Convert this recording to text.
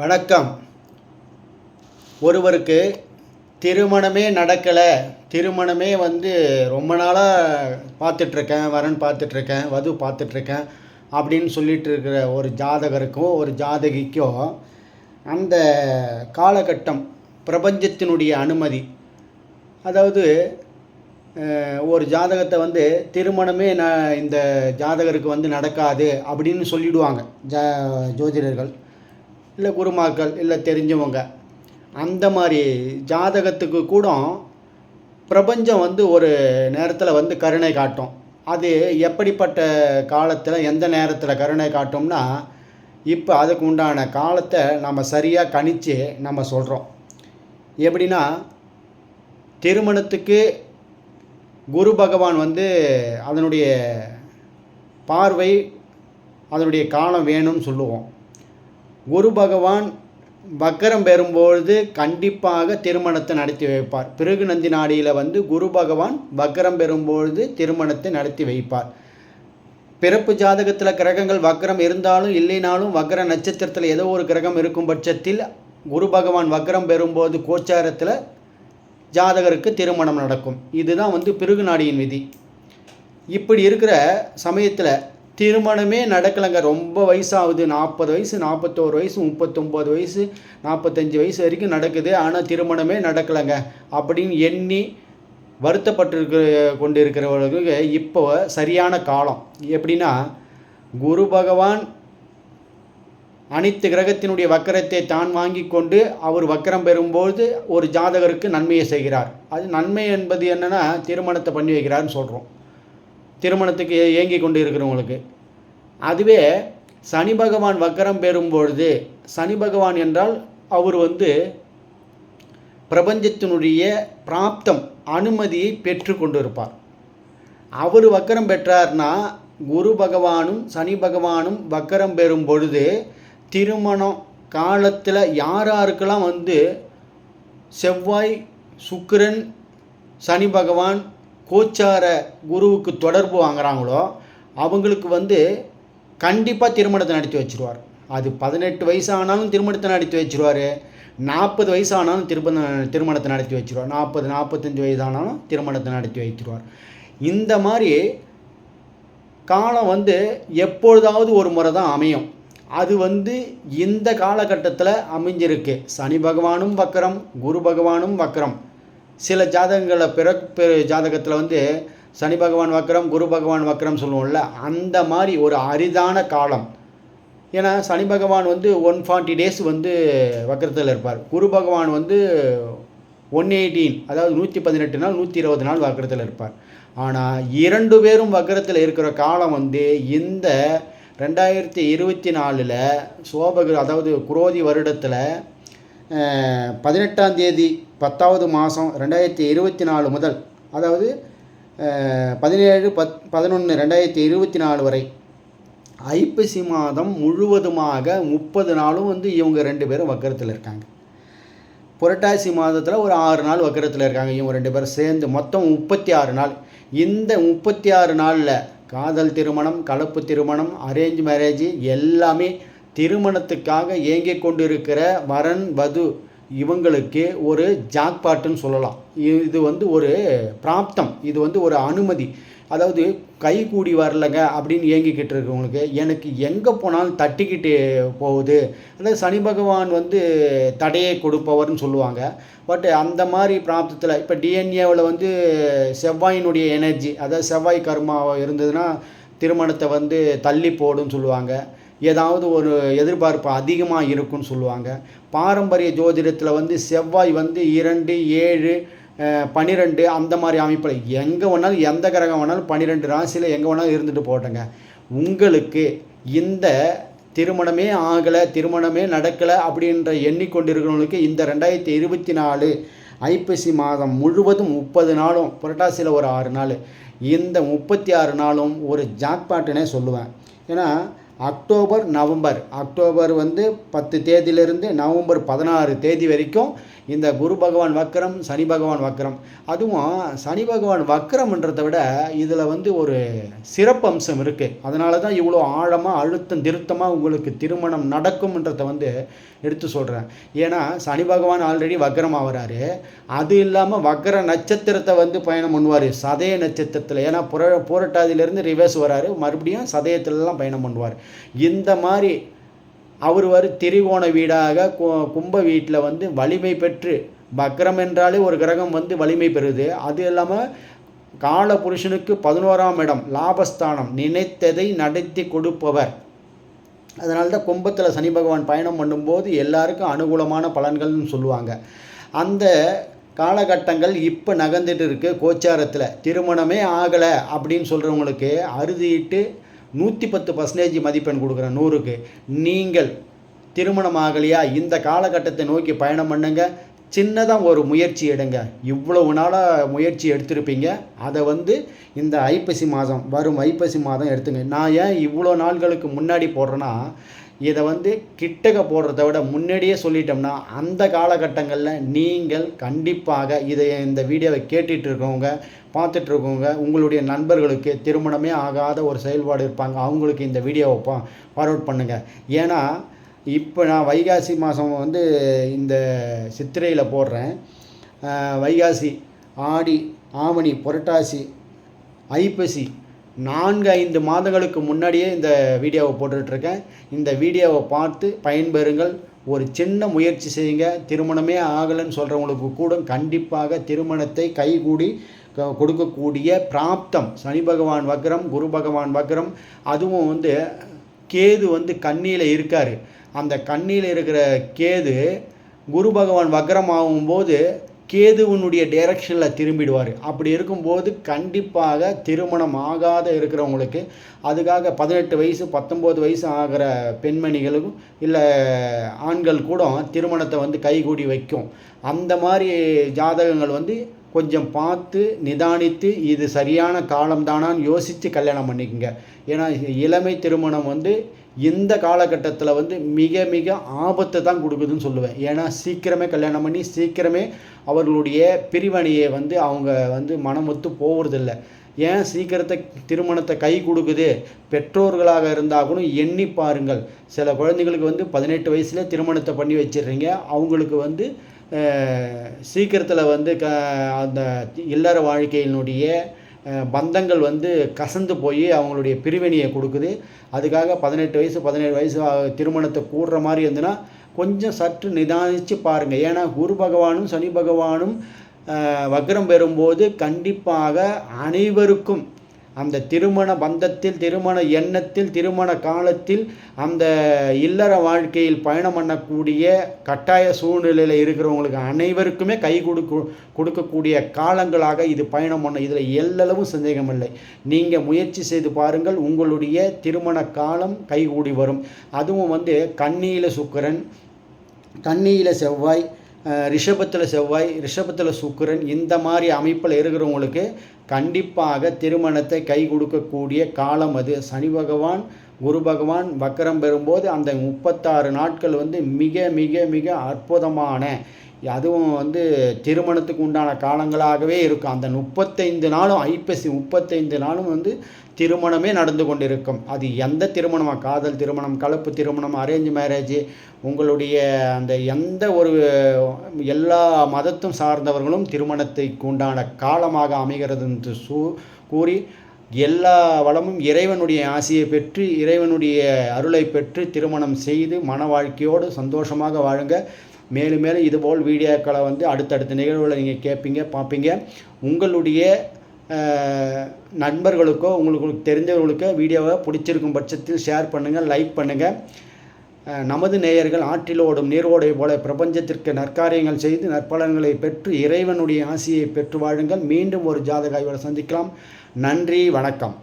வணக்கம். ஒருவருக்கு திருமணமே நடக்கலை. திருமணமே வந்து ரொம்ப நாளாக பார்த்துட்ருக்கேன் வரன் பார்த்துட்ருக்கேன் வது பார்த்துட்ருக்கேன் அப்படின்னு சொல்லிட்டு இருக்கிற ஒரு ஜாதகருக்கும் ஒரு ஜாதகிக்கும் அந்த காலகட்டம் பிரபஞ்சத்தினுடைய அனுமதி. அதாவது ஒரு ஜாதகத்தை வந்து திருமணமே ந இந்த ஜாதகருக்கு வந்து நடக்காது அப்படின்னு சொல்லிடுவாங்க ஜா ஜோதிடர்கள். இல்லை குருமாக்கள் இல்லை தெரிஞ்சவங்க. அந்த மாதிரி ஜாதகத்துக்கு கூட பிரபஞ்சம் வந்து ஒரு நேரத்தில் வந்து கருணை காட்டும். அது எப்படிப்பட்ட காலத்தில் எந்த நேரத்தில் கருணை காட்டும்னா இப்போ அதுக்கு உண்டான காலத்தை நம்ம சரியாக கணித்து நம்ம சொல்கிறோம் எப்படின்னா திருமணத்துக்கு குரு பகவான் வந்து அதனுடைய பார்வை அதனுடைய காலம் வேணும்னு சொல்லுவோம். குரு பகவான் வக்கரம் பெறும்பொழுது கண்டிப்பாக திருமணத்தை நடத்தி வைப்பார். பிறகு நந்தி நாடியில் வந்து குரு பகவான் வக்கரம் பெறும்பொழுது திருமணத்தை நடத்தி வைப்பார். பிறப்பு ஜாதகத்தில் கிரகங்கள் வக்கரம் இருந்தாலும் இல்லைனாலும் வக்கர நட்சத்திரத்தில் ஏதோ ஒரு கிரகம் இருக்கும் பட்சத்தில் குரு பகவான் வக்கரம் பெறும்போது கோச்சாரத்தில் ஜாதகருக்கு திருமணம் நடக்கும். இதுதான் வந்து பிறகு நாடியின் விதி. இப்படி இருக்கிற சமயத்தில் திருமணமே நடக்கலைங்க. ரொம்ப வயசாகுது. நாற்பது வயசு நாற்பத்தோரு வயசு முப்பத்தொம்போது வயசு நாற்பத்தஞ்சு வயசு வரைக்கும் நடக்குது. ஆனால் திருமணமே நடக்கலைங்க. அப்படின்னு எண்ணி வருத்தப்பட்டு கொண்டு இருக்கிறவர்களுக்கு இப்போ சரியான காலம். எப்படின்னா குரு பகவான் அனைத்து கிரகத்தினுடைய வக்கரத்தை தான் வாங்கி கொண்டு அவர் வக்கரம் பெறும்போது ஒரு ஜாதகருக்கு நன்மையை செய்கிறார். அது நன்மை என்பது என்னென்னா திருமணத்தை பண்ணி வைக்கிறார்னு சொல்கிறோம் திருமணத்துக்கு ஏங்கி கொண்டு இருக்கிறவங்களுக்கு அதுவே சனி பகவான் வக்கரம் பெறும்பொழுது சனி பகவான் என்றால் அவர் வந்து பிரபஞ்சத்தினுடைய பிராப்தம் அனுமதியை பெற்று கொண்டிருப்பார். அவர் வக்கரம் பெற்றார்னா குரு பகவானும் சனி பகவானும் வக்கரம் பெறும் பொழுது திருமணம் காலத்தில் யார் யாருக்கெல்லாம் வந்து செவ்வாய் சுக்கிரன் சனி பகவான் கோச்சார குருவுக்கு தொடர்பு வாங்குறாங்களோ அவங்களுக்கு வந்து கண்டிப்பாக திருமணத்தை நடத்தி வச்சிருவார். அது பதினெட்டு வயசு ஆனாலும் திருமணத்தை நடத்தி வச்சுருவார். நாற்பது வயசு ஆனாலும் திரும்ப திருமணத்தை நடத்தி வச்சுருவார். நாற்பது நாற்பத்தஞ்சு வயசு ஆனாலும் திருமணத்தை நடத்தி வைத்திருவார். இந்த மாதிரி காலம் வந்து எப்பொழுதாவது ஒரு முறை தான் அமையும். அது வந்து இந்த காலகட்டத்தில் அமைஞ்சிருக்கு. சனி பகவானும் வக்கரம் குரு பகவானும் வக்கரம் சில ஜாதகங்களை பிறப்பு ஜாதகத்தில் வந்து சனி பகவான் வக்கரம் குரு பகவான் வக்கரம் சொல்லுவோம்ல அந்த மாதிரி ஒரு அரிதான காலம். ஏன்னா சனி பகவான் வந்து ஒன் ஃபார்ட்டி டேஸ் வந்து வக்கரத்தில் இருப்பார். குரு பகவான் வந்து ஒன் எயிட்டீன் அதாவது நூற்றி பதினெட்டு நாள் நூற்றி இருபது நாள் வக்கரத்தில் இருப்பார். ஆனால் இரண்டு பேரும் வக்கரத்தில் இருக்கிற காலம் வந்து இந்த ரெண்டாயிரத்தி இருபத்தி நாலில் சோபகிரு அதாவது குரோதி வருடத்தில் பதினெட்டாம் தேதி பத்தாவது மாதம் ரெண்டாயிரத்தி இருபத்தி நாலு முதல் அதாவது பதினேழு பத் பதினொன்று ரெண்டாயிரத்தி இருபத்தி நாலு வரை. ஐப்பசி மாதம் முழுவதுமாக முப்பது நாளும் வந்து இவங்க ரெண்டு பேரும் வக்கரத்தில் இருக்காங்க. புரட்டாசி மாதத்தில் ஒரு ஆறு நாள் வக்கரத்தில் இருக்காங்க இவங்க ரெண்டு பேரும் சேர்ந்து. மொத்தம் முப்பத்தி ஆறு நாள். இந்த முப்பத்தி ஆறு நாளில் காதல் திருமணம் கலப்பு திருமணம் அரேஞ்ச் மேரேஜ் எல்லாமே திருமணத்துக்காக ஏங்கிக் கொண்டிருக்கிற வரன் வது இவங்களுக்கு ஒரு ஜாக்பாட்டுன்னு சொல்லலாம். இது வந்து ஒரு பிராப்தம். இது வந்து ஒரு அனுமதி. அதாவது கை கூடி வரலங்க அப்படின்னு ஏங்கிக்கிட்டு இருக்கவங்களுக்கு எனக்கு எங்கே போனாலும் தட்டிக்கிட்டு போகுது. அந்த சனி பகவான் வந்து தடையை கொடுப்பவர்னு சொல்லுவாங்க. பட் அந்த மாதிரி பிராப்தத்தில் இப்போ டிஎன்ஏவில் வந்து செவ்வாயினுடைய எனர்ஜி அதாவது செவ்வாய் கர்மா இருந்ததுன்னா திருமணத்தை வந்து தள்ளி போடுன்னு சொல்லுவாங்க. ஏதாவது ஒரு எதிர்பார்ப்பு அதிகமாக இருக்குன்னு சொல்லுவாங்க. பாரம்பரிய ஜோதிடத்தில் வந்து செவ்வாய் வந்து இரண்டு ஏழு பன்னிரெண்டு அந்த மாதிரி அமைப்பில் எங்கே வேணாலும் எந்த கிரகம் வேணாலும் பன்னிரெண்டு ராசியில் எங்கே வேணாலும் இருந்துட்டு போட்டங்க உங்களுக்கு இந்த திருமணமே ஆகலை திருமணமே நடக்கலை அப்படின்ற எண்ணிக்கொண்டிருக்கிறவங்களுக்கு இந்த ரெண்டாயிரத்தி இருபத்தி நாலு ஐப்பசி மாதம் முழுவதும் முப்பது நாளும் புரட்டாசியில் ஒரு ஆறு நாள். இந்த முப்பத்தி ஆறு நாளும் ஒரு ஜாக்பாட்டுனே சொல்லுவேன். ஏன்னா அக்டோபர் நவம்பர். அக்டோபர் வந்து பத்து தேதியிலிருந்து நவம்பர் பதினாறு தேதி வரைக்கும் இந்த குரு பகவான் வக்கரம் சனி பகவான் வக்கரம். அதுவும் சனி பகவான் வக்கரம்ன்றதை விட இதில் வந்து ஒரு சிறப்பம்சம் இருக்குது அதனால தான் இவ்வளோ ஆழமாக அழுத்தம் திருத்தமாக உங்களுக்கு திருமணம் நடக்கும்ன்றதை வந்து எடுத்து சொல்கிறேன் ஏன்னா சனி பகவான் ஆல்ரெடி வக்கரம் ஆகிறாரு அது இல்லாமல் வக்கர நட்சத்திரத்தை வந்து பயணம் பண்ணுவார். சதய நட்சத்திரத்தில். ஏன்னா புற புரட்டாதியிலேருந்து ரிவர்ஸ் வராரு. மறுபடியும் சதயத்துலலாம் பயணம் பண்ணுவார். இந்த மாதிரி அவர் ஒரு திரிகோண வீடாக கும்ப வீட்டில் வந்து வலிமை பெற்று பக்ரம் என்றாலே ஒரு கிரகம் வந்து வலிமை பெறுது. அது இல்லாமல் கால புருஷனுக்கு பதினோராம் இடம் லாபஸ்தானம் நினைத்ததை நடத்தி கொடுப்பவர். அதனால தான் கும்பத்தில் சனி பகவான் பயணம் பண்ணும்போது எல்லாருக்கும் அனுகூலமான பலன்கள்னு சொல்லுவாங்க. அந்த காலகட்டங்கள் இப்போ நகர்ந்துட்டு இருக்குது கோச்சாரத்தில். திருமணமே ஆகலை அப்படின்னு சொல்கிறவங்களுக்கு அறுதிட்டு நூற்றி பத்து பர்சன்டேஜ் மதிப்பெண் கொடுக்குறேன் நூறுக்கு நீங்கள் திருமணம் ஆகலையா இந்த காலகட்டத்தை நோக்கி பயணம் பண்ணுங்க. சின்னதாக ஒரு முயற்சி எடுங்க. இவ்வளவு நாளாக முயற்சி எடுத்திருப்பீங்க. அதை வந்து இந்த ஐப்பசி மாதம் வரும் ஐப்பசி மாதம் எடுத்துங்க. நான் ஏன் இவ்வளோ நாள்களுக்கு முன்னாடி போடுறேன்னா இதை வந்து கிட்டக்க போடுறத விட முன்னாடியே சொல்லிட்டோம்னா அந்த காலகட்டங்களில் நீங்கள் கண்டிப்பாக இதை இந்த வீடியோவை கேட்டுட்டு இருக்கவங்க பார்த்துட்டு இருக்கவங்க உங்களுடைய நண்பர்களுக்கு திருமணமே ஆகாத ஒரு செயல்பாடு இருப்பாங்க. அவங்களுக்கு இந்த வீடியோவை பா ஃபார்வர்ட் பண்ணுங்கள் ஏன்னா இப்போ நான் வைகாசி மாதம் வந்து இந்த சித்திரையில் போடுறேன். வைகாசி ஆடி ஆவணி புரட்டாசி ஐப்பசி நான்கு ஐந்து மாதங்களுக்கு முன்னாடியே இந்த வீடியோவை போட்டுட்ருக்கேன். இந்த வீடியோவை பார்த்து பயன்பெறுங்கள். ஒரு சின்ன முயற்சி செய்யுங்க. திருமணமே ஆகலைன்னு சொல்கிறவங்களுக்கு கூட கண்டிப்பாக திருமணத்தை கைகூடி கொடுக்கக்கூடிய பிராப்தம். சனி பகவான் வக்ரம் குரு பகவான் வக்ரம் அதுவும் வந்து கேது வந்து கண்ணியில் இருக்கார். அந்த கண்ணியில் இருக்கிற கேது குரு பகவான் வக்ரம் ஆகும்போது கேதுவனுடைய டைரக்ஷனில் திரும்பிடுவார். அப்படி இருக்கும்போது கண்டிப்பாக திருமணம் ஆகாத இருக்கிறவங்களுக்கு அதுக்காக பதினெட்டு வயசு பத்தொம்போது வயசு ஆகிற பெண்மணிகளுக்கும் இல்லை ஆண்கள் கூட திருமணத்தை வந்து கைகூடி வைக்கும். அந்த மாதிரி ஜாதகங்கள் வந்து கொஞ்சம் பார்த்து நிதானித்து இது சரியான காலம்தானான்னு யோசித்து கல்யாணம் பண்ணிக்கோங்க. ஏன்னா இளமை திருமணம் வந்து இந்த காலகட்டத்தில் வந்து மிக மிக ஆபத்தை தான் கொடுக்குதுன்னு சொல்லுவேன். ஏன்னா சீக்கிரமே கல்யாணம் பண்ணி சீக்கிரமே அவர்களுடைய பிரிவணியை வந்து அவங்க வந்து மனமொத்து போகிறதில்ல ஏன்? சீக்கிரத்தை திருமணத்தை கை கொடுக்குது. பெற்றோர்களாக இருந்தால் கூட எண்ணி பாருங்கள். சில குழந்தைங்களுக்கு வந்து பதினெட்டு வயசில் திருமணத்தை பண்ணி வச்சிடுறீங்க. அவங்களுக்கு வந்து சீக்கிரத்தில் வந்து க அந்த இல்லற வாழ்க்கையினுடைய பந்தங்கள் வந்து கசந்து போய் அவங்களுடைய பிரிவினையை கொடுக்குது. அதுக்காக பதினெட்டு வயசு பதினேழு வயசு திருமணத்தை கூடுற மாதிரி இருந்ததுன்னா கொஞ்சம் சற்று நிதானித்து பாருங்கள் ஏன்னா குரு பகவானும் சனி பகவானும் வக்ரம் பெறும்போது கண்டிப்பாக அனைவருக்கும் அந்த திருமண பந்தத்தில் திருமண எண்ணத்தில் திருமண காலத்தில் அந்த இல்லற வாழ்க்கையில் பயணம் பண்ணக்கூடிய கட்டாய சூழ்நிலையில் இருக்கிறவங்களுக்கு அனைவருக்குமே கை கொடுக்க கொடுக்கக்கூடிய காலங்களாக இது பயணம் பண்ண இதில் எல்லளவும் சந்தேகமில்லை. நீங்கள் முயற்சி செய்து பாருங்கள் உங்களுடைய திருமண காலம் கைகூடி வரும். அதுவும் வந்து கண்ணியில் சுக்கரன் கண்ணியில் செவ்வாய் ரிஷபத்தில் செவ்வாய் ரிஷபத்தில் சுக்கரன் இந்த மாதிரி அமைப்பில் இருக்கிறவங்களுக்கு கண்டிப்பாக திருமணத்தை கை கொடுக்கக்கூடிய காலம் அது. சனி பகவான் குரு பகவான் வக்கரம் பெறும்போது அந்த முப்பத்தாறு நாட்கள் வந்து மிக மிக மிக அற்புதமான அதுவும் வந்து திருமணத்துக்கு உண்டான காலங்களாகவே இருக்கும். அந்த முப்பத்தைந்து நாளும் ஐப்பசி முப்பத்தைந்து நாளும் வந்து திருமணமே நடந்து கொண்டிருக்கும். அது எந்த திருமணமாக காதல் திருமணம் கலப்பு திருமணம் அரேஞ்ச் மேரேஜ் உங்களுடைய அந்த எந்த ஒரு எல்லா மதத்தும் சார்ந்தவர்களும் திருமணத்துக்கு உண்டான காலமாக அமைகிறது என்று சூ கூறி எல்லா வளமும் இறைவனுடைய ஆசையை பெற்று இறைவனுடைய அருளை பெற்று திருமணம் செய்து மன வாழ்க்கையோடு சந்தோஷமாக வாழுங்க. மேலும் மேலும் இதுபோல் வீடியோக்களை வந்து அடுத்தடுத்த நிகழ்வுகளை நீங்கள் கேட்பீங்க பார்ப்பீங்க. உங்களுடைய நண்பர்களுக்கோ உங்களுக்கு தெரிஞ்சவர்களுக்கோ வீடியோவை பிடிச்சிருக்கும் பட்சத்தில் ஷேர் பண்ணுங்கள் லைக் பண்ணுங்கள் நமது நேயர்கள் ஆற்றில் ஓடும் நீரோடை போல பிரபஞ்சத்திற்கு நற்காரியங்கள் செய்து நற்பலன்களை பெற்று இறைவனுடைய ஆசையை பெற்று வாழுங்கள். மீண்டும் ஒரு ஜாதக ஆய்வோடு சந்திக்கலாம். நன்றி வணக்கம்.